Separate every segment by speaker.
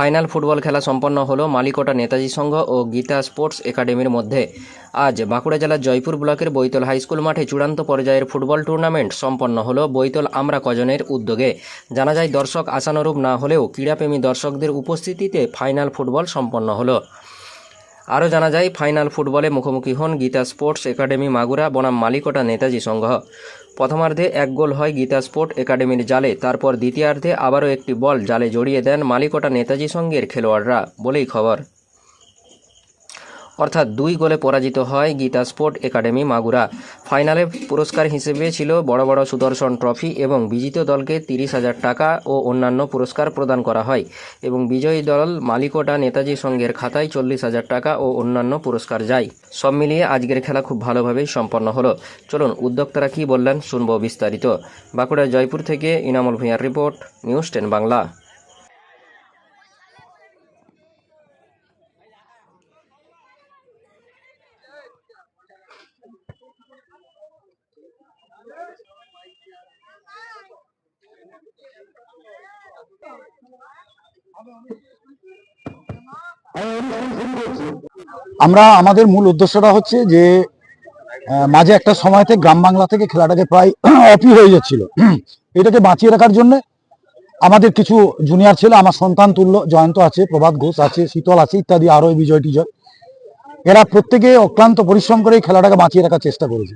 Speaker 1: Final football খেলা সম্পন্ন হলো মালিকোটা নেতাজি সংঘ ও গীতা স্পোর্টস একাডেমির মধ্যে। আজ বাঁকুড়া জেলার জয়পুর ব্লকের বৈতল হাইস্কুল মাঠে চূড়ান্ত পর্যায়ের ফুটবল টুর্নামেন্ট সম্পন্ন হলো বৈতল আমরা কজনের উদ্যোগে। জানা যায়, দর্শক আশানুরূপ না হলেও ক্রীড়াপ্রেমী দর্শকদের উপস্থিতিতে ফাইনাল ফুটবল সম্পন্ন হলো। আরও জানা যায়, ফাইনাল ফুটবলে মুখোমুখি হন গীতা স্পোর্টস একাডেমি মাগুরা বনাম মালিকোটা নেতাজি সংঘ। প্রথমার্ধে এক গোল হয় গীতা স্পোর্ট একাডেমির জালে, তারপর দ্বিতীয়ার্ধে আবারও একটি বল জালে জড়িয়ে দেন মালিকোটা নেতাজি সংঘের খেলোয়াড়রা, বলেই খবর। অর্থাৎ দুই গোলে পরাজিত হয় গীতা স্পোর্ট একাডেমি মাগুরা। ফাইনালে পুরস্কার হিসেবে ছিল বড় বড় সুদর্শন ট্রফি এবং বিজিত দলকে তিরিশ হাজার টাকা ও অন্যান্য পুরস্কার প্রদান করা হয় এবং বিজয়ী দল মালিকোটা নেতাজি সংঘের খাতায় চল্লিশ হাজার টাকা ও অন্যান্য পুরস্কার যায়। সব মিলিয়ে আজকের খেলা খুব ভালোভাবেই সম্পন্ন হলো। চলুন, উদ্যোক্তারা কী বললেন শুনব বিস্তারিত। বাঁকুড়া জয়পুর থেকে ইনামুল ভূঁইয়ার রিপোর্ট, নিউজ টেন বাংলা।
Speaker 2: আমরা আমাদের মূল উদ্দেশ্যটা হচ্ছে যে মাঝে একটা সময়তে গ্রাম বাংলা থেকে খেলাটাকে প্রায় অপি হয়ে যাচ্ছিল। এটাকে বাঁচিয়ে রাখার জন্য আমাদের কিছু জুনিয়র ছেলে, আমার সন্তান তুল্য, জয়ন্ত আছে, প্রভাত ঘোষ আছে, শীতল আছে, ইত্যাদি আরও বিজয় টিজয় এরা প্রত্যেকে অক্লান্ত পরিশ্রম করে এই খেলাটাকে বাঁচিয়ে রাখার চেষ্টা করেছে।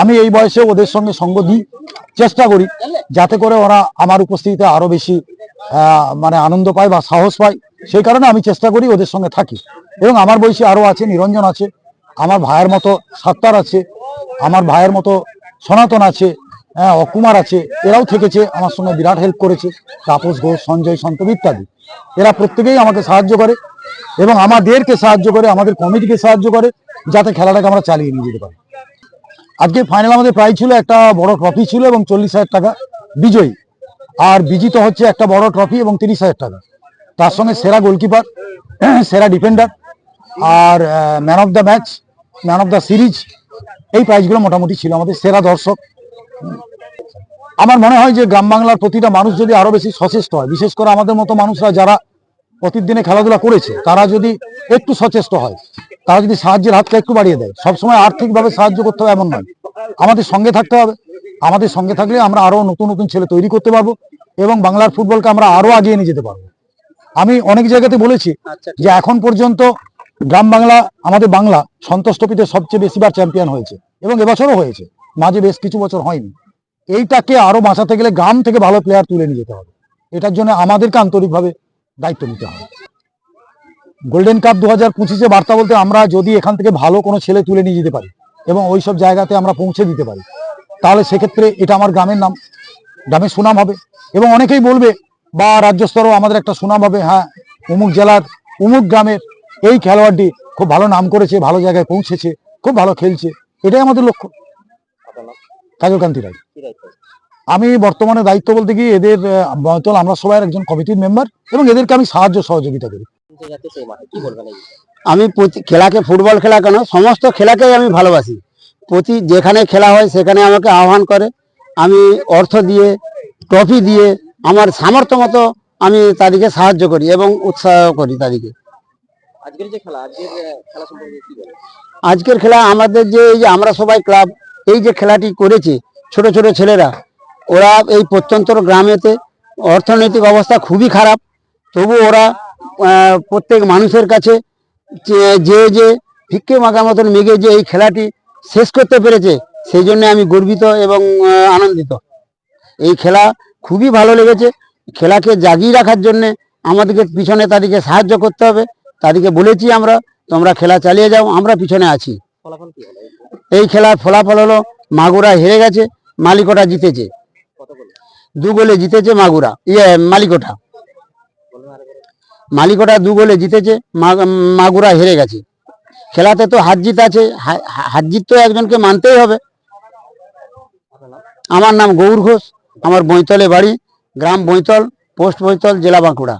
Speaker 2: আমি এই বয়সে ওদের সঙ্গে সঙ্গ দিই, চেষ্টা করি, যাতে করে ওরা আমার উপস্থিতিতে আরও বেশি মানে আনন্দ পায় বা সাহস পায়। সেই কারণে আমি চেষ্টা করি ওদের সঙ্গে থাকি। এবং আমার বয়সী আরও আছে, নিরঞ্জন আছে, আমার ভাইয়ের মতো সাত্তার আছে, আমার ভাইয়ের মতো সনাতন আছে হ্যাঁ অকুমার আছে, এরাও থেকেছে, আমার সঙ্গে বিরাট হেল্প করেছে, তাপস ঘোষ, সঞ্জয় সন্তব ইত্যাদি। এরা প্রত্যেকেই আমাকে সাহায্য করে। এবং আমাদেরকে সাহায্য করে, আমাদের কমিটিকে সাহায্য করে, যাতে খেলাটাকে আমরা চালিয়ে নিয়ে যেতে পারি। আজকে ফাইনাল আমাদের প্রাইজ ছিল একটা বড় ট্রফি ছিল এবং চল্লিশ হাজার টাকা বিজয়ী। আর বিজিত হচ্ছে একটা বড় ট্রফি এবং তিরিশ হাজার টাকা। তার সঙ্গে সেরা গোলকিপার সেরা defender R man of the match man of the series এই প্রাইজগুলো মোটামুটি ছিল আমাদের সেরা দর্শক। আমার মনে হয় যে গ্রাম বাংলার প্রতিটা মানুষ যদি আরও বেশি সচেষ্ট হয়, বিশেষ করে আমাদের মতো মানুষরা যারা প্রতিদিনে খেলাধুলা করেছে, তারা যদি একটু সচেষ্ট হয়, তারা যদি সাহায্যের হাতটা একটু বাড়িয়ে দেয়, সবসময় আর্থিকভাবে সাহায্য করতে হবে এমন নয়। আমাদের সঙ্গে থাকতে হবে। আমাদের সঙ্গে থাকলে আমরা আরও নতুন নতুন ছেলে তৈরি করতে পারব এবং বাংলার ফুটবলকে আমরা আরও আগিয়ে নিয়ে যেতে পারব। আমি অনেক জায়গাতে বলেছি যে এখন পর্যন্ত গ্রাম বাংলা, আমাদের বাংলা সন্তোষ ট্রফিতে সবচেয়ে বেশিবার চ্যাম্পিয়ন হয়েছে এবং এবছরও হয়েছে। মাঝে বেশ কিছু বছর হয়নি। এইটাকে আরও বাঁচাতে গেলে গ্রাম থেকে ভালো প্লেয়ার তুলে নিয়ে যেতে হবে। এটার জন্য আমাদেরকে আন্তরিকভাবে দায়িত্ব নিতে হবে। গোল্ডেন কাপ দু হাজার পঁচিশে বার্তা বলতে আমরা যদি এখান থেকে ভালো কোনো ছেলে তুলে নিয়ে যেতে পারি এবং ওই সব জায়গাতে আমরা পৌঁছে দিতে পারি তাহলে সেক্ষেত্রে এটা আমার গ্রামের নাম গ্রামের সুনাম হবে। এবং অনেকেই বলবে বা রাজ্য স্তরেও আমাদের একটা সুনাম হবে হ্যাঁ অমুক জেলার অমুক গ্রামের এই খেলোয়াড়টি খুব ভালো নাম করেছে ভালো জায়গায় পৌঁছেছে খুব ভালো খেলছে এটাই আমাদের লক্ষ্য। কাজলকান্তি রায়। আমি বর্তমানে দায়িত্ব বলতে গিয়ে এদের বয়তল আমরা সবাই একজন কমিটির মেম্বার এবং এদেরকে আমি সাহায্য সহযোগিতা করি।
Speaker 3: আমি প্রতি খেলাকে ফুটবল খেলা কেন? সমস্ত খেলাকেই আমি ভালোবাসি। প্রতি যেখানে খেলা হয় সেখানে আমাকে আহ্বান করে। আমি অর্থ দিয়ে ট্রফি দিয়ে আমার সামর্থ্য মতো আমি তাদেরকে সাহায্য করি এবং উৎসাহ করি তাদেরকে।
Speaker 1: আজকের যে খেলা আজকের খেলা সম্পর্কে কি
Speaker 3: আজকের খেলা আমাদের যে এই যে আমরা সবাই ক্লাব এই যে খেলাটি করেছে ছোট ছোট ছেলেরা ওরা এই প্রত্যন্ত গ্রামেতে অর্থনৈতিক অবস্থা খুবই খারাপ। তবু ওরা প্রত্যেক মানুষের কাছে যে- যে ভিক্ষে মাগার মতন মেঘে যে এই খেলাটি শেষ করতে পেরেছে সেই জন্য আমি গর্বিত এবং আনন্দিত। এই খেলা খুবই ভালো লেগেছে। খেলাকে জাগিয়ে রাখার জন্য আমাদেরকে পিছনে তাদেরকে সাহায্য করতে হবে। তাদেরকে বলেছি আমরা তোমরা খেলা চালিয়ে যাও আমরা পিছনে আছি। এই খেলার ফলাফল হলো মাগুরা হেরে গেছে মালিকোটা জিতেছে। দু গোলে জিতেছে মাগুরা ইয়ে মালিকোটা। মালিকোটা দু গোলে জিতেছে মাগুরা হেরে গেছে। খেলাতে তো হার জিত আছে হা- হা- হার জিত তো একজনকে মানতেই হবে। আমার নাম গৌর ঘোষ, আমার বৈতলে বাড়ি, গ্রাম বৈতল, পোস্ট বৈতল, জেলা বাঁকুড়া।